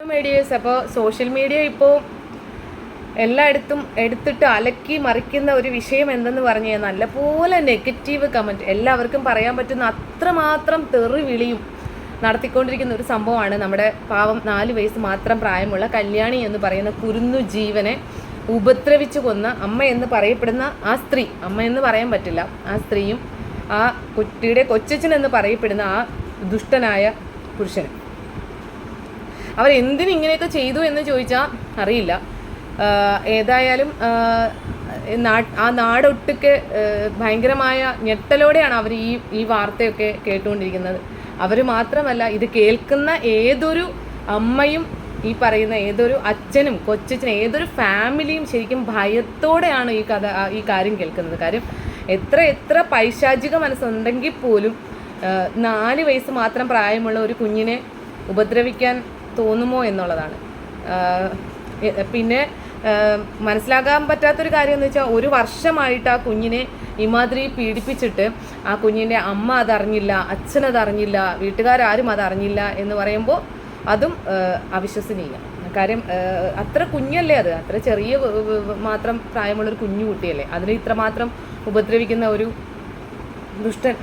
Medias അപ്പോൾ social media ഇപ്പോൾ എല്ലായിടത്തും എടുത്തിട്ട് അലക്കി മറിക്കുന്ന ഒരു വിഷയം എന്തെന്ന് പറഞ്ഞു കഴിഞ്ഞാൽ നല്ലപോലെ നെഗറ്റീവ് കമന്റ് എല്ലാവർക്കും പറയാൻ പറ്റുന്ന അത്രമാത്രം തെറി വിളിയും നടത്തിക്കൊണ്ടിരിക്കുന്ന ഒരു സംഭവമാണ് നമ്മുടെ പാവം നാല് വയസ്സ് മാത്രം പ്രായമുള്ള കല്യാണി എന്ന് പറയുന്ന കുരുന്നു ജീവനെ ഉപദ്രവിച്ചു കൊന്ന അമ്മ എന്ന് പറയപ്പെടുന്ന ആ സ്ത്രീ. അമ്മ എന്ന് പറയാൻ പറ്റില്ല. ആ സ്ത്രീയും ആ കുട്ടിയുടെ കൊച്ചച്ഛൻ എന്ന് പറയപ്പെടുന്ന ആ ദുഷ്ടനായ പുരുഷനും. അവർ എന്തിന് ഇങ്ങനെയൊക്കെ ചെയ്തു എന്ന് ചോദിച്ചാൽ അറിയില്ല. ഏതായാലും ആ നാടൊട്ടുക്ക് ഭയങ്കരമായ ഞെട്ടലോടെയാണ് അവർ ഈ ഈ വാർത്തയൊക്കെ കേട്ടുകൊണ്ടിരിക്കുന്നത്. അവർ മാത്രമല്ല ഇത് കേൾക്കുന്ന ഏതൊരു അമ്മയും ഈ പറയുന്ന ഏതൊരു അച്ഛനും കൊച്ചച്ഛനും ഏതൊരു ഫാമിലിയും ശരിക്കും ഭയത്തോടെയാണ് ഈ കഥ ഈ കാര്യം കേൾക്കുന്നത്. കാര്യം എത്ര എത്ര പൈശാചിക മനസ്സുണ്ടെങ്കിൽ പോലും നാല് വയസ്സ് മാത്രം പ്രായമുള്ള ഒരു കുഞ്ഞിനെ ഉപദ്രവിക്കാൻ തോന്നുമോ എന്നുള്ളതാണ്. പിന്നെ മനസ്സിലാക്കാൻ പറ്റാത്തൊരു കാര്യം എന്ന് വെച്ചാൽ ഒരു വർഷമായിട്ട് ആ കുഞ്ഞിനെ ഇമാതിരി പീഡിപ്പിച്ചിട്ട് ആ കുഞ്ഞിന്റെ അമ്മ അതറിഞ്ഞില്ല അച്ഛനതറിഞ്ഞില്ല വീട്ടുകാരും അതറിഞ്ഞില്ല എന്ന് പറയുമ്പോൾ അതും അവിശ്വസനീയ. കാര്യം അത്ര കുഞ്ഞല്ലേ അത്. അത്ര ചെറിയ മാത്രം പ്രായമുള്ളൊരു കുഞ്ഞു കുട്ടിയല്ലേ. അതിനെ ഇത്രമാത്രം ഉപദ്രവിക്കുന്ന ഒരു ദുഷ്ടൻ.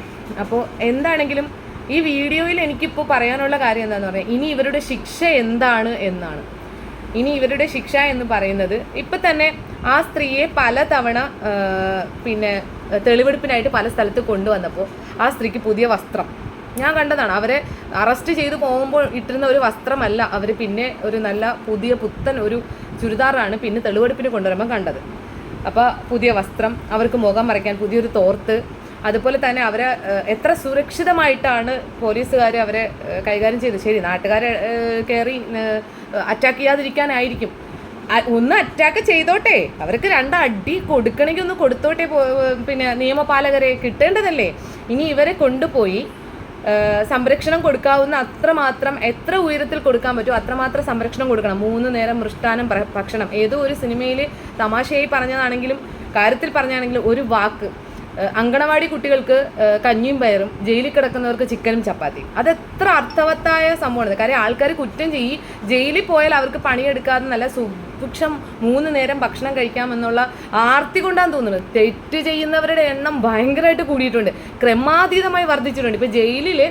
അപ്പോൾ എന്താണെങ്കിലും ഈ വീഡിയോയിൽ എനിക്കിപ്പോൾ പറയാനുള്ള കാര്യം എന്താണെന്ന് പറഞ്ഞാൽ ഇനി ഇവരുടെ ശിക്ഷ എന്താണ് എന്നാണ്. ഇനി ഇവരുടെ ശിക്ഷ എന്ന് പറയുന്നത് ഇപ്പം തന്നെ ആ സ്ത്രീയെ പലതവണ തവണ പിന്നെ തെളിവെടുപ്പിനായിട്ട് പല സ്ഥലത്ത് കൊണ്ടുവന്നപ്പോൾ ആ സ്ത്രീക്ക് പുതിയ വസ്ത്രം. ഞാൻ കണ്ടതാണ് അവരെ അറസ്റ്റ് ചെയ്ത് പോകുമ്പോൾ ഇട്ടിരുന്ന ഒരു വസ്ത്രമല്ല അവർ പിന്നെ ഒരു നല്ല പുതിയ പുത്തൻ ഒരു ചുരിദാറാണ് പിന്നെ തെളിവെടുപ്പിന് കൊണ്ടുവരുമ്പോൾ കണ്ടത്. അപ്പോൾ പുതിയ വസ്ത്രം അവർക്ക് മുഖം മറയ്ക്കാൻ പുതിയൊരു തോർത്ത് അതുപോലെ തന്നെ അവരെ എത്ര സുരക്ഷിതമായിട്ടാണ് പോലീസുകാർ അവരെ കൈകാര്യം ചെയ്തത്. ശരി നാട്ടുകാരെ കയറി അറ്റാക്ക് ചെയ്യാതിരിക്കാനായിരിക്കും. ഒന്ന് അറ്റാക്ക് ചെയ്തോട്ടെ. അവർക്ക് രണ്ട് അടി കൊടുക്കണമെങ്കിൽ ഒന്ന് കൊടുത്തോട്ടെ പിന്നെ നിയമപാലകരെ കിട്ടേണ്ടതല്ലേ? ഇനി ഇവരെ കൊണ്ടുപോയി സംരക്ഷണം കൊടുക്കാവുന്ന അത്രമാത്രം എത്ര ഉയരത്തിൽ കൊടുക്കാൻ പറ്റുമോ അത്രമാത്രം സംരക്ഷണം കൊടുക്കണം. മൂന്ന് നേരം മൃഷ്ടാനം ഭക്ഷണം. ഏതോ ഒരു സിനിമയിൽ തമാശയായി പറഞ്ഞതാണെങ്കിലും കാര്യത്തിൽ പറഞ്ഞാണെങ്കിലും ഒരു വാക്ക്. അങ്കണവാടി കുട്ടികൾക്ക് കഞ്ഞിയും പയറും ജയിലിൽ കിടക്കുന്നവർക്ക് ചിക്കനും ചപ്പാത്തിയും. അത് എത്ര അർത്ഥവത്തായ സംഭവമാണ്. കാര്യം ആൾക്കാർ കുറ്റം ചെയ്യി ജയിലിൽ പോയാൽ അവർക്ക് പണിയെടുക്കാതെ നല്ല സുഭിക്ഷം മൂന്ന് നേരം ഭക്ഷണം കഴിക്കാമെന്നുള്ള ആർത്തി കൊണ്ടാന്ന് തോന്നുന്നത് തെറ്റ് ചെയ്യുന്നവരുടെ എണ്ണം ഭയങ്കരമായിട്ട് കൂടിയിട്ടുണ്ട്. ക്രമാതീതമായി വർദ്ധിച്ചിട്ടുണ്ട്. ഇപ്പം ജയിലിൽ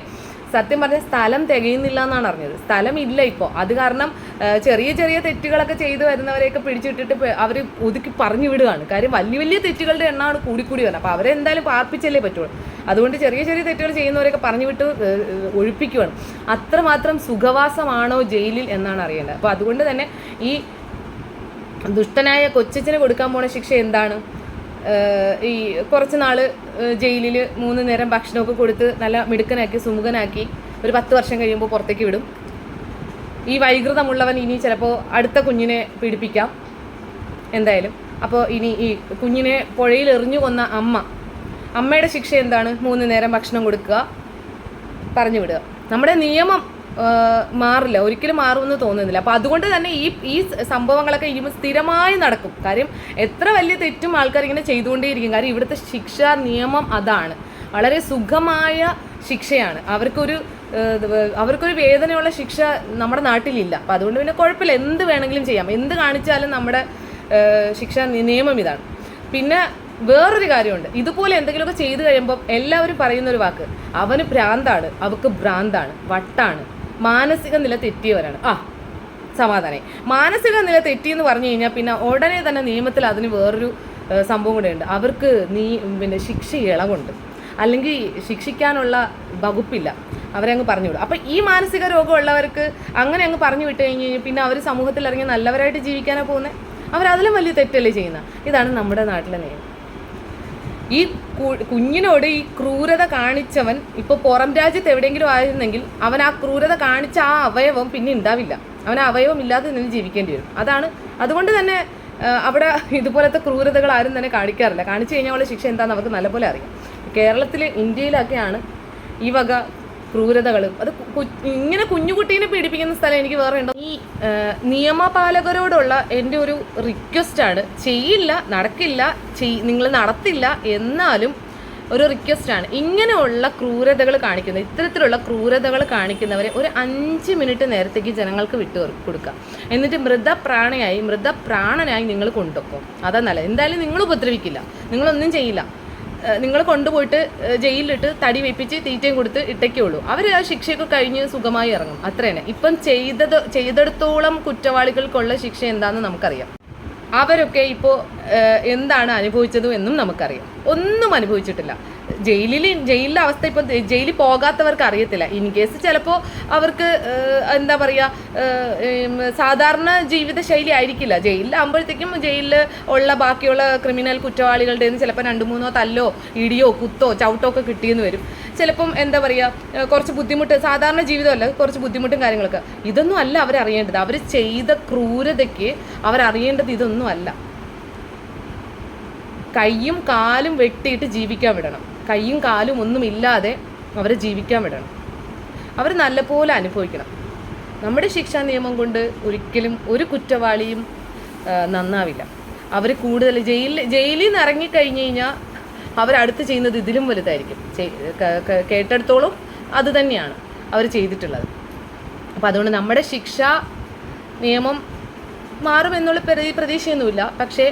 സത്യം പറഞ്ഞ സ്ഥലം തികയുന്നില്ല എന്നാണ് അറിഞ്ഞത്. സ്ഥലം ഇല്ല ഇപ്പോൾ അത് കാരണം ചെറിയ ചെറിയ തെറ്റുകളൊക്കെ ചെയ്തു വരുന്നവരെയൊക്കെ പിടിച്ചിട്ടിട്ട് അവർ ഒതുക്കി പറഞ്ഞു വിടുകയാണ്. കാര്യം വലിയ വലിയ തെറ്റുകളുടെ എണ്ണമാണ് കൂടിക്കൂടി വരുന്നത്. അപ്പോൾ അവരെ എന്തായാലും പാർപ്പിച്ചല്ലേ പറ്റുള്ളൂ. അതുകൊണ്ട് ചെറിയ ചെറിയ തെറ്റുകൾ ചെയ്യുന്നവരെയൊക്കെ പറഞ്ഞു വിട്ട് ഒഴിപ്പിക്കുകയാണ് അത്രമാത്രം സുഖവാസമാണോ ജയിലിൽ എന്നാണ് അറിയേണ്ടത്. അപ്പോൾ അതുകൊണ്ട് തന്നെ ഈ ദുഷ്ടനായ കൊച്ചച്ഛന് കൊടുക്കാൻ പോണ ശിക്ഷ എന്താണ്? ഈ കുറച്ച് നാൾ ജയിലിൽ മൂന്ന് നേരം ഭക്ഷണമൊക്കെ കൊടുത്ത് നല്ല മിടുക്കനാക്കി സുമുഖനാക്കി ഒരു പത്ത് വർഷം കഴിയുമ്പോൾ പുറത്തേക്ക് വിടും. ഈ വൈകൃതമുള്ളവൻ ഇനി ചിലപ്പോൾ അടുത്ത കുഞ്ഞിനെ പീഡിപ്പിക്കാം എന്തായാലും. അപ്പോൾ ഇനി ഈ കുഞ്ഞിനെ പുഴയിൽ എറിഞ്ഞു കൊന്ന അമ്മ അമ്മയുടെ ശിക്ഷ എന്താണ്? മൂന്ന് നേരം ഭക്ഷണം കൊടുക്കുക പറഞ്ഞു വിടുക നമ്മുടെ നിയമം മാറില്ല. ഒരിക്കലും മാറുമെന്ന് തോന്നുന്നില്ല. അപ്പോൾ അതുകൊണ്ട് തന്നെ ഈ ഈ സംഭവങ്ങളൊക്കെ ഇനി സ്ഥിരമായി നടക്കും. കാര്യം എത്ര വലിയ തെറ്റും ആൾക്കാർ ഇങ്ങനെ ചെയ്തുകൊണ്ടേയിരിക്കും. കാര്യം ഇവിടുത്തെ ശിക്ഷാ നിയമം അതാണ്. വളരെ സുഖമായ ശിക്ഷയാണ്. അവർക്കൊരു അവർക്കൊരു വേദനയുള്ള ശിക്ഷ നമ്മുടെ നാട്ടിലില്ല. അപ്പം അതുകൊണ്ട് പിന്നെ കുഴപ്പമില്ല. എന്ത് വേണമെങ്കിലും ചെയ്യാം. എന്ത് കാണിച്ചാലും നമ്മുടെ ശിക്ഷാ നിയമം ഇതാണ്. പിന്നെ വേറൊരു കാര്യമുണ്ട്. ഇതുപോലെ എന്തെങ്കിലുമൊക്കെ ചെയ്തു കഴിയുമ്പോൾ എല്ലാവരും പറയുന്ന ഒരു വാക്ക്. അവന് ഭ്രാന്താണ്. അവക്ക് ഭ്രാന്താണ്. വട്ടാണ്. മാനസിക നില തെറ്റിയവരാണ്. ആ സമാധാനം മാനസിക നില തെറ്റി എന്ന് പറഞ്ഞു കഴിഞ്ഞാൽ പിന്നെ ഉടനെ തന്നെ നിയമത്തിൽ അതിന് വേറൊരു സംഭവം കൂടെ ഉണ്ട്. അവർക്ക് നീ പിന്നെ ശിക്ഷ ഇളവുണ്ട്. അല്ലെങ്കിൽ ശിക്ഷിക്കാനുള്ള വകുപ്പില്ല. അവരെ അങ്ങ് പറഞ്ഞു വിടും. അപ്പം ഈ മാനസിക രോഗമുള്ളവർക്ക് അങ്ങനെ അങ്ങ് പറഞ്ഞു വിട്ട് കഴിഞ്ഞ് കഴിഞ്ഞാൽ പിന്നെ അവർ സമൂഹത്തിൽ ഇറങ്ങി നല്ലവരായിട്ട് ജീവിക്കാനാണ് പോകുന്നത് അവരതിലും വലിയ തെറ്റല്ലേ ചെയ്യുന്നത് ഇതാണ് നമ്മുടെ നാട്ടിലെ നിയമം. ഈ കുഞ്ഞിനോട് ഈ ക്രൂരത കാണിച്ചവൻ ഇപ്പോൾ പുറം രാജ്യത്ത് എവിടെയെങ്കിലും ആയിരുന്നെങ്കിൽ അവൻ ആ ക്രൂരത കാണിച്ച ആ അവയവം പിന്നെ ഉണ്ടാവില്ല. അവൻ അവയവം ഇല്ലാതെ നിന്ന് ജീവിക്കേണ്ടി വരും. അതാണ് അതുകൊണ്ട് തന്നെ അവിടെ ഇതുപോലത്തെ ക്രൂരതകൾ ആരും തന്നെ കാണിക്കാറില്ല. കാണിച്ചു കഴിഞ്ഞാൽ ഉള്ള ശിക്ഷ എന്താണെന്ന് അവർക്ക് നല്ലപോലെ അറിയാം. കേരളത്തിൽ ഇന്ത്യയിലൊക്കെയാണ് ഈ വക ക്രൂരതകൾ അത് ഇങ്ങനെ കുഞ്ഞുകുട്ടീനെ പീഡിപ്പിക്കുന്ന സ്ഥലം എനിക്ക് വേറെ ഉണ്ടോ? ഈ നിയമപാലകരോടുള്ള എന്റെ ഒരു റിക്വസ്റ്റ് ആണ്. ചെയ്യില്ല നടക്കില്ല ചെയ് നിങ്ങൾ നടത്തില്ല എന്നാലും ഒരു റിക്വസ്റ്റ് ആണ്. ഇങ്ങനെയുള്ള ക്രൂരതകൾ കാണിക്കുന്ന ഇത്തരത്തിലുള്ള ക്രൂരതകൾ കാണിക്കുന്നവരെ ഒരു അഞ്ച് മിനിറ്റ് നേരത്തേക്ക് ജനങ്ങൾക്ക് വിട്ടു കൊടുക്കുക. എന്നിട്ട് മൃതപ്രാണയായി മൃതപ്രാണനായി നിങ്ങൾ കൊണ്ടുപോകും. അതാ എന്തായാലും നിങ്ങൾ ഉപദ്രവിക്കില്ല. നിങ്ങളൊന്നും ചെയ്യില്ല. നിങ്ങൾ കൊണ്ടുപോയിട്ട് ജയിലിലിട്ട് തടി വെപ്പിച്ച് തീറ്റയും കൊടുത്ത് ഇട്ടേക്കേ ഉള്ളൂ അവർ ആ ശിക്ഷയൊക്കെ കഴിഞ്ഞ് സുഖമായി ഇറങ്ങും. അത്ര തന്നെ ഇപ്പം ചെയ്തത് ചെയ്തെടുത്തോളം കുറ്റവാളികൾക്കുള്ള ശിക്ഷ എന്താണെന്ന് നമുക്കറിയാം. അവരൊക്കെ ഇപ്പോൾ എന്താണ് അനുഭവിച്ചതും എന്നും നമുക്കറിയാം. ഒന്നും അനുഭവിച്ചിട്ടില്ല. ജയിലിൽ ജയിലിലെ അവസ്ഥ ഇപ്പം ജയിലിൽ പോകാത്തവർക്ക് അറിയത്തില്ല. ഇൻ കേസ് ചിലപ്പോൾ അവർക്ക് എന്താ പറയുക സാധാരണ ജീവിത ശൈലി ആയിരിക്കില്ല. ജയിലിലാകുമ്പോഴത്തേക്കും ജയിലിൽ ഉള്ള ബാക്കിയുള്ള ക്രിമിനൽ കുറ്റവാളികളുടെ ചിലപ്പോൾ രണ്ട് മൂന്നോ തല്ലോ ഇടിയോ കുത്തോ ചവിട്ടോ ഒക്കെ കിട്ടിയെന്ന് വരും. ചിലപ്പം എന്താ പറയുക കുറച്ച് ബുദ്ധിമുട്ട് സാധാരണ ജീവിതമല്ല കുറച്ച് ബുദ്ധിമുട്ടും കാര്യങ്ങളൊക്കെ. ഇതൊന്നും അല്ല അവരറിയേണ്ടത്. അവർ ചെയ്ത ക്രൂരതയ്ക്ക് അവരറിയേണ്ടത് ഇതൊന്നും അല്ല. കൈയും കാലും വെട്ടിയിട്ട് ജീവിക്കാൻ വിടണം. കൈയും കാലും ഒന്നും ഇല്ലാതെ അവരെ ജീവിക്കാൻ വിടണം. അവർ നല്ലപോലെ അനുഭവിക്കണം. നമ്മുടെ ശിക്ഷാ നിയമം കൊണ്ട് ഒരിക്കലും ഒരു കുറ്റവാളിയും നന്നാവില്ല. അവർ കൂടുതൽ ജയിലിൽ ജയിലിൽ നിന്ന് ഇറങ്ങിക്കഴിഞ്ഞ് കഴിഞ്ഞാൽ അവരടുത്ത് ചെയ്യുന്നത് ഇതിലും വലുതായിരിക്കും. കേട്ടെടുത്തോളും അത് തന്നെയാണ് അവർ ചെയ്തിട്ടുള്ളത്. അപ്പോൾ അതുകൊണ്ട് നമ്മുടെ ശിക്ഷ നിയമം മാറുമെന്നുള്ള പ്രതി പ്രതീക്ഷയൊന്നുമില്ല. പക്ഷേ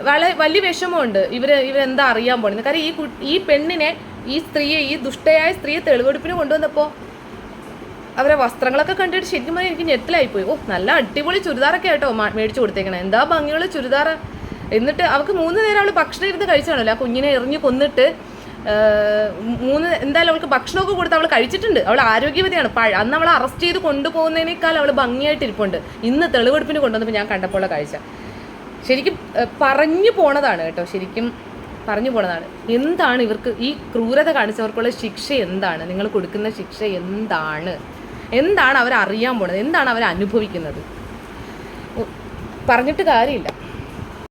വളരെ വലിയ വിഷമമുണ്ട് ഇവർ ഇവരെന്താ അറിയാൻ പോകുന്നത് കാരണം ഈ ഈ പെണ്ണിനെ ഈ സ്ത്രീയെ ഈ ദുഷ്ടയായ സ്ത്രീയെ തെളിവെടുപ്പിന് കൊണ്ടുവന്നപ്പോൾ അവരെ വസ്ത്രങ്ങളൊക്കെ കണ്ടിട്ട് ശരിക്കും പറഞ്ഞാൽ എനിക്ക് ഞെത്തലായിപ്പോയി ഓ നല്ല അടിപൊളി ചുരിദാറൊക്കെ ആട്ടോ മാ- മേടിച്ചു കൊടുത്തേക്കണേ. എന്താ ഭംഗിയുള്ള ചുരിദാർ എന്നിട്ട് അവൾക്ക് മൂന്ന് നേരം അവൾ ഭക്ഷണം ഇരുന്ന് കഴിച്ചാണല്ലോ. ആ കുഞ്ഞിനെ എറിഞ്ഞ് കൊന്നിട്ട് മൂന്ന് എന്തായാലും അവൾക്ക് ഭക്ഷണമൊക്കെ കൊടുത്ത് അവൾ കഴിച്ചിട്ടുണ്ട്. അവൾ ആരോഗ്യവതിയാണ്. പഴ അന്ന് അവൾ അറസ്റ്റ് ചെയ്ത് കൊണ്ടുപോകുന്നതിനേക്കാൾ അവൾ ഭംഗിയായിട്ട് ഇരിപ്പുണ്ട്. ഇന്ന് തെളിവെടുപ്പിന് കൊണ്ടുവന്നപ്പോൾ ഞാൻ കണ്ടപ്പോൾ കാഴ്ച. ശരിക്കും പറഞ്ഞു പോണതാണ് കേട്ടോ. ശരിക്കും പറഞ്ഞു പോണതാണ്. എന്താണ് ഇവർക്ക് ഈ ക്രൂരത കാണിച്ചവർക്കുള്ള ശിക്ഷ എന്താണ്? നിങ്ങൾ കൊടുക്കുന്ന ശിക്ഷ എന്താണ്? എന്താണ് അവർ അറിയാൻ പോണത്? എന്താണ് അവർ അനുഭവിക്കുന്നത് പറഞ്ഞിട്ട് കാര്യമില്ല.